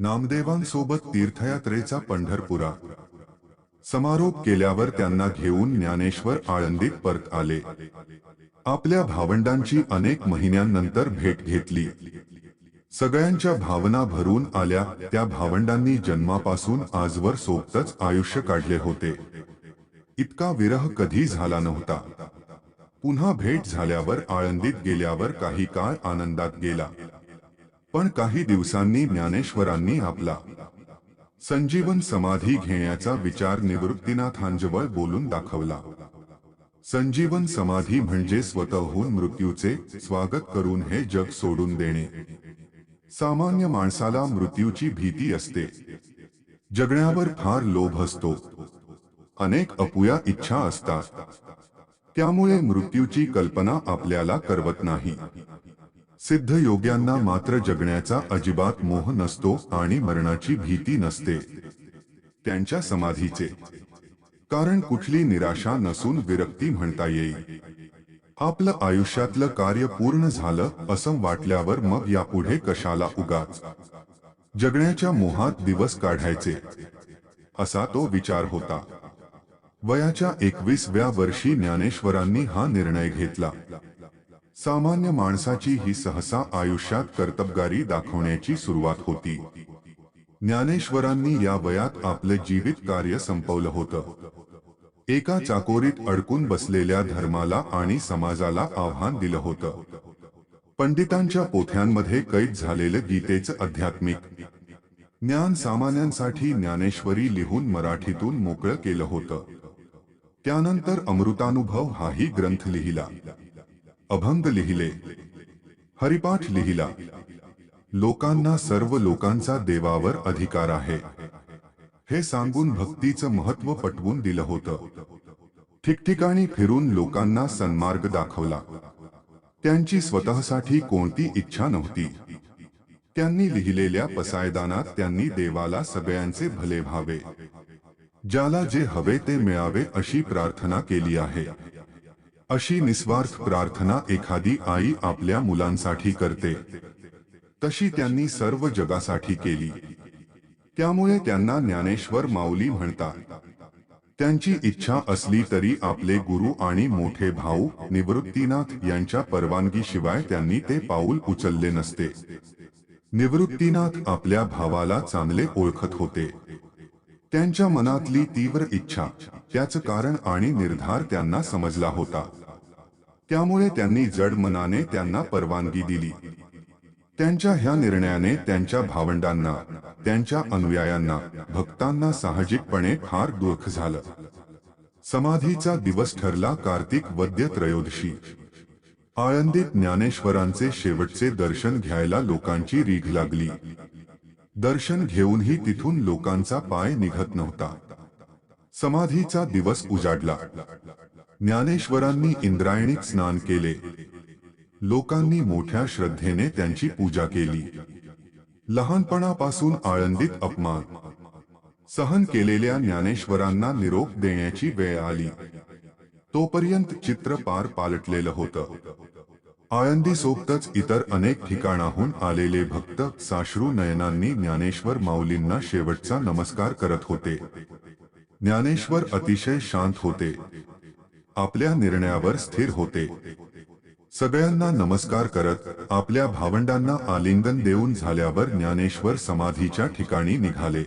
नामदेवांसोबत तीर्थयात्रेचा पंढरपुरा. समारोप केल्यावर त्यांना घेऊन ज्ञानेश्वर आळंदीत परत आले. आपल्या भावंडांची अनेक महिन्यांनंतर भेट घेतली. सगळ्यांच्या भावना भरून आल्या त्या भावंडांनी जन्मापासून आजवर सोबतच आयुष्य काढले होते. इतका विरह कधी झाला नव्हता. पुन्हा भेट झाल्यावर आळंदीत गेल्यावर काही काळ आनंदात गेला. पण काही दिवसांनी ज्ञानेश्वरांनी आपला संजीवन समाधी घेण्याचा विचार निवृत्तीनाथांजवळ बोलून दाखवला. संजीवन समाधी म्हणजे स्वतःहून मृत्यूचे स्वागत करून हे जग सोडून देणे. सामान्य माणसाला मृत्यूची भीती असते. जगण्यावर फार लोभ असतो. अनेक अपुया इच्छा असतात. त्यामुळे मृत्यूची कल्पना आपल्याला करवत नाही. सिद्ध योग्यांना मात्र जगण्याचा अजिबात मोह नसतो आणि मरणाची भीती नसते. त्यांच्या समाधीचे. कारण कुठली निराशा नसून विरक्ती म्हणता येईल. आपलं आयुष्यातलं कार्य पूर्ण झालं असं वाटल्यावर मग यापुढे कशाला उगाच? जगण्याच्या मोहात दिवस काढायचे. असा तो विचार होता. वयाच्या एकवीसव्या वर्षी ज्ञानेश्वरांनी हा निर्णय घेतला. सामान्य माणसाची ही सहसा आयुष्यात कर्तबगारी दाखवण्याची सुरुवात होती. ज्ञानेश्वरांनी या वयात आपले जीवित कार्य संपवलं होतं. एका चाकोरीत अडकून बसलेल्या धर्माला आणि समाजाला आव्हान दिलं होतं. पंडितांच्या पोथ्यांमध्ये कैद झालेलं गीतेचं आध्यात्मिक. ज्ञान सामान्यांसाठी ज्ञानेश्वरी लिहून मराठीतून मोकळं केलं होतं. त्यानंतर अमृतानुभव हाही ग्रंथ लिहिला. अभंग लिहिले. हरिपाठ लिहिला. लोकांना सर्व लोकांचा देवावर अधिकार आहे. हे सांगून भक्तीचं महत्त्व पटवून दिलं होतं. ठिकठिकाणी फिरून लोकांना सन्मार्ग दाखवला. त्यांची स्वतःसाठी कोणती इच्छा नव्हती. त्यांनी लिहिलेल्या पसायदानात त्यांनी देवाला सगळ्यांचे भले व्हावे. ज्याला जे हवे ते मिळावे अशी प्रार्थना केली आहे. अशी निस्वार्थ प्रार्थना एखादी आई आपल्या मुलांसाठी करते. तशी त्यांनी सर्व जगासाठी केली. त्यामुळे त्यांना ज्ञानेश्वर माऊली म्हणतात. त्यांची इच्छा असली तरी आपले गुरु आणि मोठे भाऊ निवृत्तीनाथ यांच्या परवानगीशिवाय त्यांनी ते पाऊल उचलले नसते. निवृत्तीनाथ आपल्या भावाला चांगले ओळखत होते. त्यांच्या मनातली तीव्र इच्छा त्याचं कारण आणि निर्धार त्यांना समजला होता. त्यामुळे त्यांनी जड मनाने त्यांना परवानगी दिली. त्यांच्या ह्या निर्णयाने त्यांच्या भावंडांना त्यांच्या अनुयायांना भक्तांना साहजिकपणे फार दुःख झालं. समाधीचा दिवस ठरला कार्तिक वद्य त्रयोदशी. आळंदीत ज्ञानेश्वरांचे शेवटचे दर्शन घ्यायला लोकांची रीघ लागली. दर्शन घेऊनही तिथून लोकांचा पाय निघत नव्हता. समाधीचा दिवस उजाडला. ज्ञानेश्वरांनी इंद्रायणीत स्नान केले. लोकांनी मोठ्या श्रद्धेने त्यांची पूजा केली. लहानपणापासून आळंदीत अपमान. सहन केलेल्या ज्ञानेश्वरांना निरोप देण्याची वेळ आली. तोपर्यंत चित्र पार पालटलेलं होतं. आळंदी सोबतच इतर अनेक ठिकाणाहून आलेले भक्त साश्रू नयनांनी ज्ञानेश्वर माऊलींना शेवटचा नमस्कार करत होते. ज्ञानेश्वर अतिशय शांत होते. आपल्या निर्णयावर स्थिर होते. सगळ्यांना नमस्कार करत आपल्या भावंडांना आलिंगन देऊन झाल्यावर ज्ञानेश्वर समाधीच्या ठिकाणी निघाले.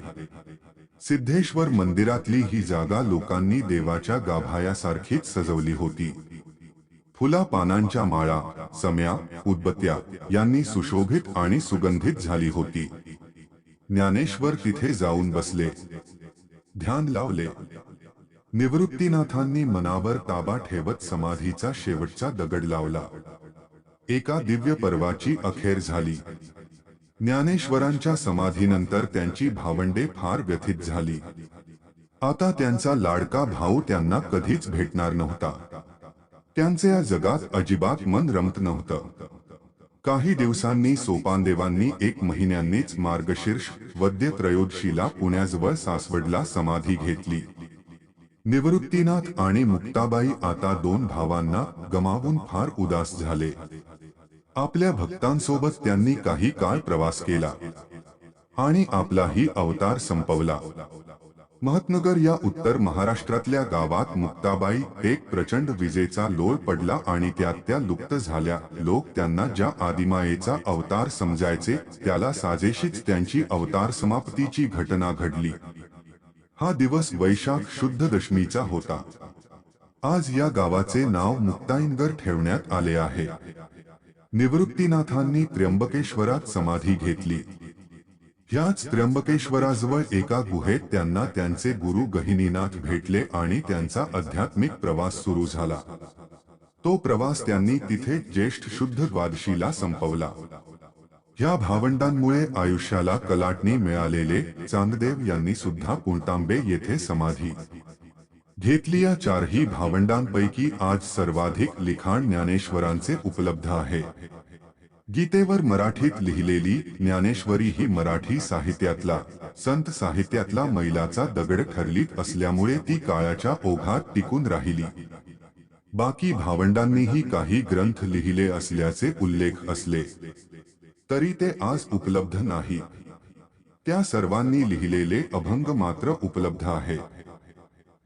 सिद्धेश्वर मंदिरातली ही जागा लोकांनी देवाच्या गाभायासारखीच सजवली होती. फुला पानांच्या माळा सम्या उदबत्त्या यांनी सुशोभित आणि सुगंधित झाली होती. ज्ञानेश्वर तिथे जाऊन बसले. ध्यान लावले. निवृत्तीनाथांनी मनावर ताबा ठेवत समाधीचा शेवटचा दगड लावला. एका दिव्य पर्वाची अखेर झाली. ज्ञानेश्वरांच्या समाधीनंतर त्यांची भावंडे फार व्यथित झाली. आता त्यांचा लाडका भाऊ त्यांना कधीच भेटणार नव्हता. त्यांचे या जगात अजिबात मन रमत नव्हतं. काही दिवसांनी सोपानदेवांनी एक महिन्यांनीच मार्गशीर्ष वद्य त्रयोदशीला पुण्याजवळ सासवडला समाधी घेतली. निवृत्तीनाथ आणि मुक्ताबाई आता दोन भावांना गमावून फार उदास झाले. आपल्या भक्तांसोबत त्यांनी काही काळ प्रवास केला आणि आपलाही अवतार संपवला. महत्नगर या उत्तर महाराष्ट्रातल्या गावात मुक्ताबाई एक प्रचंड विजेचा लोळ पडला आणि त्यात त्या लुप्त झाल्या. लोक त्यांना ज्या आदिमायेचा अवतार समजायचे त्याला साजेशीच त्यांची अवतार समाप्तीची घटना घडली. हा दिवस वैशाख शुद्ध दशमीचा होता. आज या गावाचे नाव मुक्ताईनगर ठेवण्यात आले आहे. निवृत्तीनाथांनी त्र्यंबकेश्वरात समाधी घेतली. ह्याच त्र्यंबकेश्वराजवळ एका गुहेत त्यांना त्यांचे गुरु गहिनीनाथ भेटले आणि त्यांचा आध्यात्मिक प्रवास सुरू झाला. तो प्रवास त्यांनी तिथे ज्येष्ठ शुद्ध द्वादशीला संपवला. ह्या भावंडांमुळे आयुष्याला कलाटणी मिळालेले चांददेव यांनी सुद्धा पुणतांबे येथे समाधी. घेतली या चारही भावंडांपैकी आज सर्वाधिक लिखाण ज्ञानेश्वरांचे उपलब्ध आहे. गीतेवर मराठीत लिहिलेली ज्ञानेश्वरी ही मराठी साहित्यातला संत साहित्यातला मैलाचा दगड ठरली असल्यामुळे ती काळाच्या ओघात टिकून राहिली. बाकी भावंडांनीही काही ग्रंथ लिहिले असल्याचे उल्लेख असले तरी ते आज उपलब्ध नाही. त्या सर्वांनी लिहिलेले अभंग मात्र उपलब्ध आहे.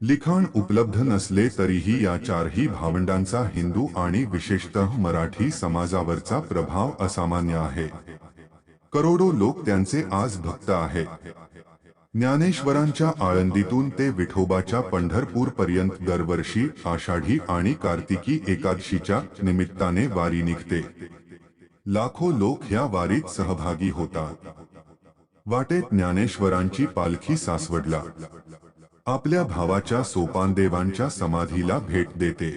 लिखाण उपलब्ध नसले तरीही या चारही भावंडांचा हिंदू आणि विशेषतः मराठी समाजावरचा प्रभाव असामान्य आहे. करोडो लोक त्यांचे आज भक्त आहेत. ज्ञानेश्वरांच्या आळंदीतून ते विठोबाच्या पंढरपूर पर्यंत दरवर्षी आषाढी आणि कार्तिकी एकादशीच्या निमित्ताने वारी निघते. लाखो लोक ह्या वारीत सहभागी होतात. वाटेत ज्ञानेश्वरांची पालखी सासवडला. आपल्या भावाच्या सोपानदेवांच्या समाधीला भेट देते.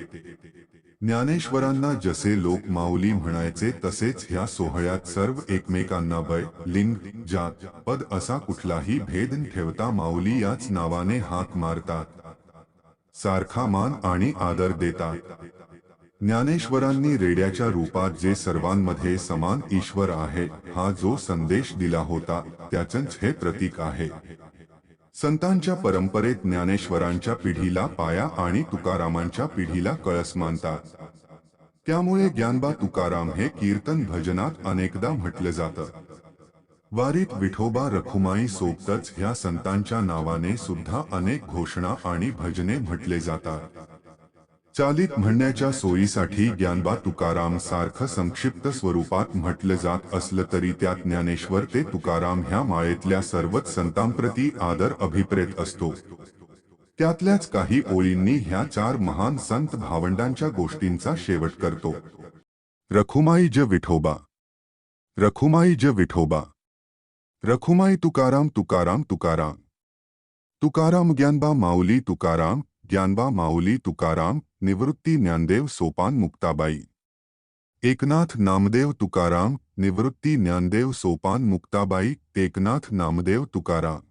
ज्ञानेश्वरांना जसे लोक माऊली म्हणायचे तसेच ह्या सोहळ्यात सर्व एकमेकांना वय लिंग जात पद असा कुठलाही भेद ठेवता माऊली याच नावाने हाक मारतात. सारखा मान आणि आदर देतात. ज्ञानेश्वरांनी रेड्याच्या रूपात जे सर्वांमध्ये समान ईश्वर आहे हा जो संदेश दिला होता त्याचंच हे प्रतीक आहे. संतांच्या परंपरेत ज्ञानेश्वरांच्या पिढीला पाया आणि तुकारामांच्या पिढीला कळस मानतात. त्यामुळे ज्ञानबा तुकाराम हे कीर्तन भजनात अनेकदा म्हटलं जातं. वारीत विठोबा रखुमाई सोबतच ह्या संतांच्या नावाने सुद्धा अनेक घोषणा आणि भजने म्हटले जातात. चालीत म्हणण्याच्या सोयीसाठी ज्ञानबा तुकाराम सारखं संक्षिप्त स्वरूपात म्हटलं जात असलं तरी त्या ज्ञानेश्वर ते तुकाराम ह्या माळेतल्या सर्वच संतांप्रती आदर अभिप्रेत असतो. त्यातल्याच काही ओळींनी ह्या चार महान संत भावंडांच्या गोष्टींचा शेवट करतो. रखुमाई ज विठोबा. रखुमाई ज विठोबा. रखुमाई तुकाराम तुकाराम तुकाराम. तुकाराम ज्ञानबा माऊली तुकाराम ज्ञानबा माऊली तुकाराम निवृत्ती ज्ञानदेव सोपान मुक्ताबाई. एकनाथ नामदेव तुकाराम निवृत्ती ज्ञानदेव सोपान मुक्ताबाई एकनाथ नामदेव तुकाराम.